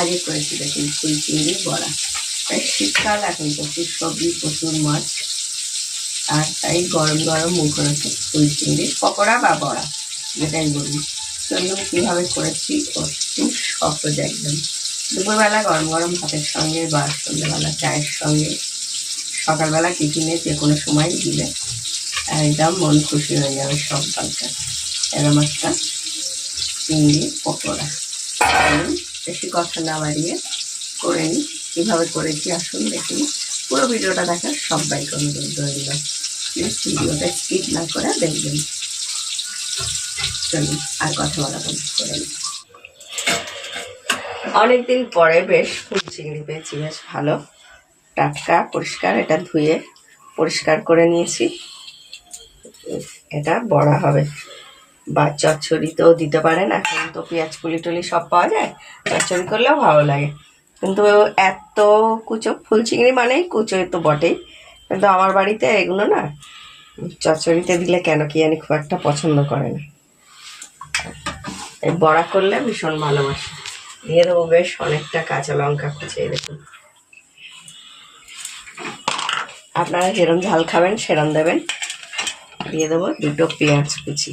আগে করেছি দেখুন, ফুল চিংড়ি, বড়া। তাই শীতকাল, এখন প্রচুর সবজি, প্রচুর মাছ। আর তাই গরম গরম মুখরোচক ফুল চিংড়ির পকোড়া বা বড়া, যেটাই বলি। চলুন কীভাবে করেছি, একটু সহজ একদম। দুপুরবেলা গরম গরম ভাতের সঙ্গে বা সন্ধ্যেবেলা চায়ের সঙ্গে, সকালবেলা টিফিনে যে কোনো সময় দিলে একদম মন খুশি হয়ে যাবে সব বাচ্চা এরম একটা চিংড়ি, পকোড়া। বেশি কথা না বাড়িয়ে করে নিই। কীভাবে করেছি, আসুন দেখুন পুরো ভিডিওটা দেখার সবাইকে অনুরোধ রইল। প্লিজ ভিডিওটা স্কিপ না করে দেখবেন। চলুন, আর কথা বলা বন্ধ করে নিই। অনেকদিন পরে বেশ ফুল চিংড়ি পেয়েছি, বেশ ভালো। টাটকা, পরিষ্কার, এটা ধুয়ে পরিষ্কার করে নিয়েছি। এটা বড়া হবে। বা চচ্চড়িতেও দিতে পারেন। এখন তো পেঁয়াজ, কুলি টুলি সব পাওয়া যায়। চচ্চড়ি করলেও ভালো লাগে। কিন্তু এত কুচো, ফুল চিংড়ি মানেই কুচো তো বটেই। কিন্তু আমার বাড়িতে এগুলো না চচ্চড়িতে দিলে কেন কি জানি খুব একটা পছন্দ করে না। এই বড়া করলে ভীষণ ভালোবাসে। দিয়ে দেবো বেশ অনেকটা কাঁচা লঙ্কা কুচিয়ে দেখুন। আপনারা যেরম ঝাল খাবেন, সেরম দেবেন। দিয়ে দেবো দুটো পেঁয়াজ কুচি।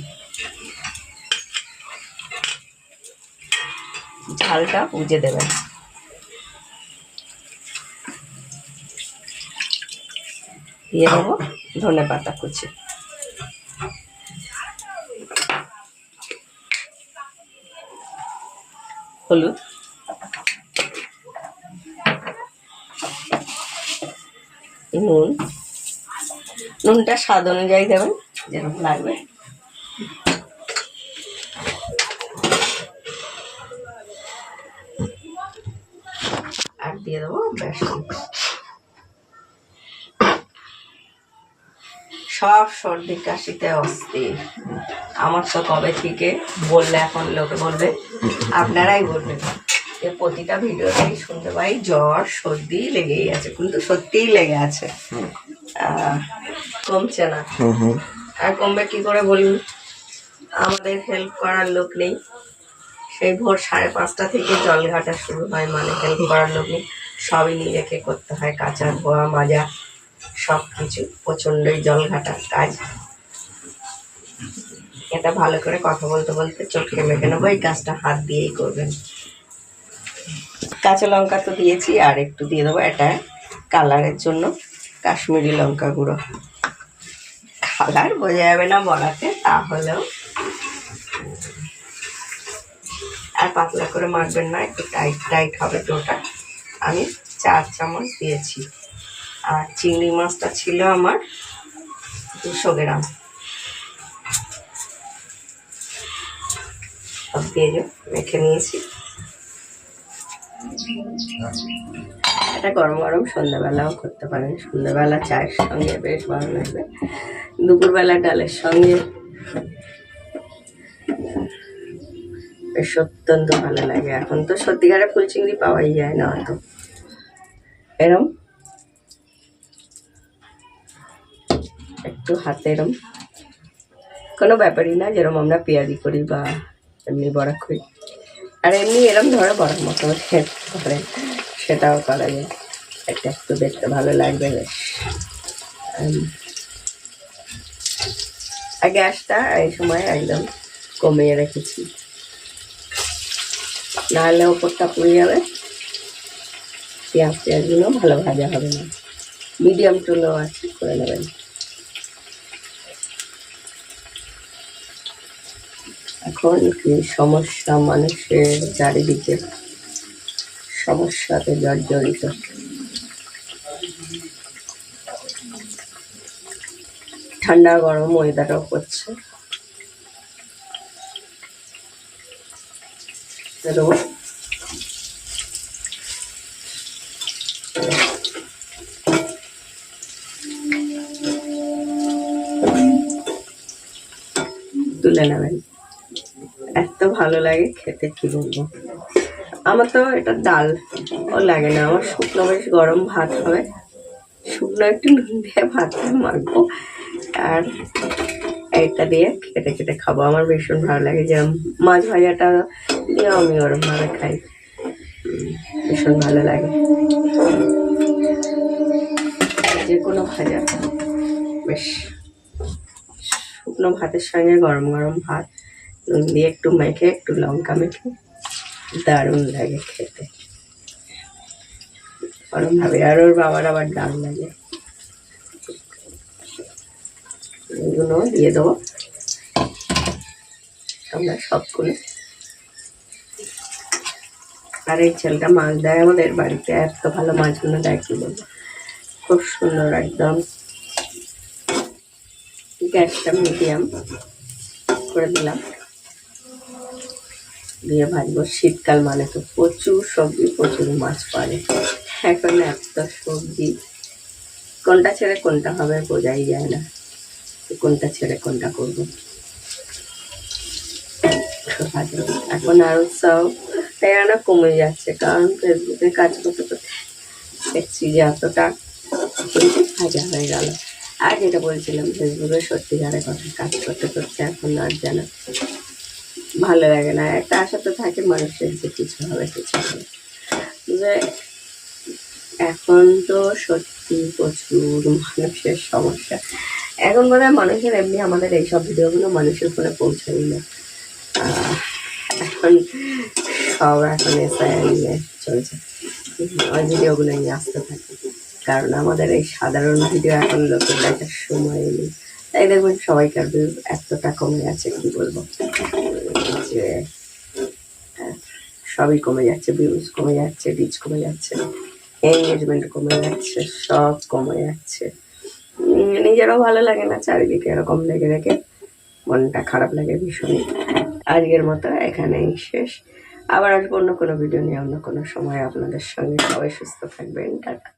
ঝালটা বুঝে দেবেন। দিয়ে দেবো ধনে পাতা কুচি। হলুদ। নুন। নুনটা স্বাদ অনুযায়ী দেবেন যেরকম লাগবে আর দিয়ে দেবো সব সর্দি কাশিতে অস্থির। আমার তো কবে থেকে বললে এখন লোকে বলবে আপনারাই বলবেন। যে প্রতিটা ভিডিওতেই শুনতে পাই জ্বর সর্দি লেগেই আছে কিন্তু সত্যিই লেগে আছে। আহ, কমছে না। আর কমবে কি করে বলুন? আমাদের হেল্প করার লোক নেই। সেই ভোর সাড়ে পাঁচটা থেকে জল ঘাটা শুরু হয় মানে হেল্প করার লোক সবই নিজেকে করতে হয়, কাঁচা ধোয়া, মাজা সব কিছু প্রচণ্ডই জল ঘাটার কাজ। এটা ভালো করে কথা বলতে বলতে চটকে মেখে নেব, এই কাজটা হাত দিয়েই করবেন। কাঁচা লঙ্কা তো দিয়েছি, আর একটু দিয়ে দেবো এটা কালারের জন্য কাশ্মীরি লঙ্কা গুঁড়ো। কালার বোঝা যাবে না বলাতে, তাহলেও আর পাতলা করে মাখবেন না, একটু টাইট টাইট হবে টোটা আমি চার চামচ দিয়েছি। আর চিংড়ি মাছটা ছিল আমার দুশো গ্রাম। দিয়ে মেখে নিয়েছি। এটা গরম গরম সন্ধ্যাবেলাও করতে পারেন। সন্ধ্যাবেলা চায়ের সঙ্গে বেশ ভালো লাগবে। দুপুরবেলা ডালের সঙ্গে। বেশ অত্যন্ত ভালো লাগে। এখন তো সত্যিকারে ফুল চিংড়ি পাওয়াই যায় না অত। এরম। একটু হাতে এরম। কোনো ব্যাপারই না, যেরম আমরা পেঁয়াজি করি বা এমনি বড়া করি। আর এমনি এরম ধরো বড়ার মতো করে সেটাও করা যায়। এটা একটু দেখতে ভালো লাগবে বেশ। আর গ্যাসটা এই সময় একদম কমিয়ে রেখেছি। নাহলে ওপরটা পুড়ে যাবে। পেঁয়াজ পেঁয়াজগুলো ভালো ভাজা হবে না। মিডিয়াম টুলো আছে, করে নেবেন। এখন কি সমস্যা মানুষের চারিদিকে? সমস্যাতে জর্জরিত। ঠান্ডা গরম ওয়েদারও করছে। দেবো। তুলে নেবেন। এত ভালো লাগে খেতে, কি বলব? আমার তো এটা ডাল, ও লাগে না। আমার শুকনো বেশ গরম ভাত হবে। শুকনো একটু নুন দিয়ে ভাত মাখবো। আর এটা দিয়ে খেটে খেটে খাব। আমার ভীষণ ভালো লাগে যেরকম মাছ ভাজাটা দিয়ে আমি ওরমভাবে খাই। ভীষণ ভালো লাগে। যে কোনো ভাজা। বেশ। শুকনো ভাতের সঙ্গে গরম গরম ভাত, নুন দিয়ে একটু মেখে, একটু লঙ্কা মেখে, দারুণ লাগে খেতে। গরম ভাবে। আর ওর বাবার আবার ডাল লাগে। এগুলো দিয়ে দেবো। আমরা সবগুলো আর এই ছেলেটা মাছ দেয় আমাদের বাড়িতে, এত ভালো মাছগুলো দেয়, কি বলব। খুব সুন্দর একদম। গ্যাসটা মিডিয়াম করে দিলাম। দিয়ে ভাজবো। শীতকাল মানে তো প্রচুর সবজি, প্রচুর মাছ পারে এখন এত সবজি। কোনটা ছেড়ে কোনটা হবে বোঝাই যায় না। কোনটা ছেড়ে কোনটা করব। এখন আর উৎসাহ প্রেরণা কমে যাচ্ছে, কারণ ফেসবুকে কাজ করতে করতে দেখছি যে এতটা কিন্তু হয়ে গেল। আর যেটা বলছিলাম, ফেসবুকে সত্যিকারের কথা, কাজ করতে করতে এখন আর যেন ভালো লাগে না। একটা আশা তো থাকে মানুষের যে কিছু হবে কিছু হবে। যে এখন তো সত্যি প্রচুর মানুষের সমস্যা। এখন বোধ হয় মানুষের এমনি আমাদের এইসব ভিডিওগুলো মানুষের ফোনে পৌঁছাই না। এখন সব এখন এসআই নিয়ে চলছে। ওই ভিডিওগুলো নিয়ে আসতে থাকে। কারণ আমাদের এই সাধারণ ভিডিও এখন লোকের দেখার সময় নেই। তাই দেখবেন সবাইকার ভিউ এতটা কমে গেছে, কি বলব? যে, সবই কমে যাচ্ছে ভিউজ কমে যাচ্ছে রিচ কমে যাচ্ছে এঙ্গেজমেন্ট কমে যাচ্ছে, সব কমে যাচ্ছে। নিজেরও ভালো লাগে না চারিদিকে এরকম লেগে রেখে মনটা খারাপ লাগে ভীষণই। আজকের মতো এখানেই শেষ। আবার আসব অন্য কোনো ভিডিও নিয়ে অন্য কোনো সময় আপনাদের সঙ্গে সবাই সুস্থ থাকবেন। টাটা।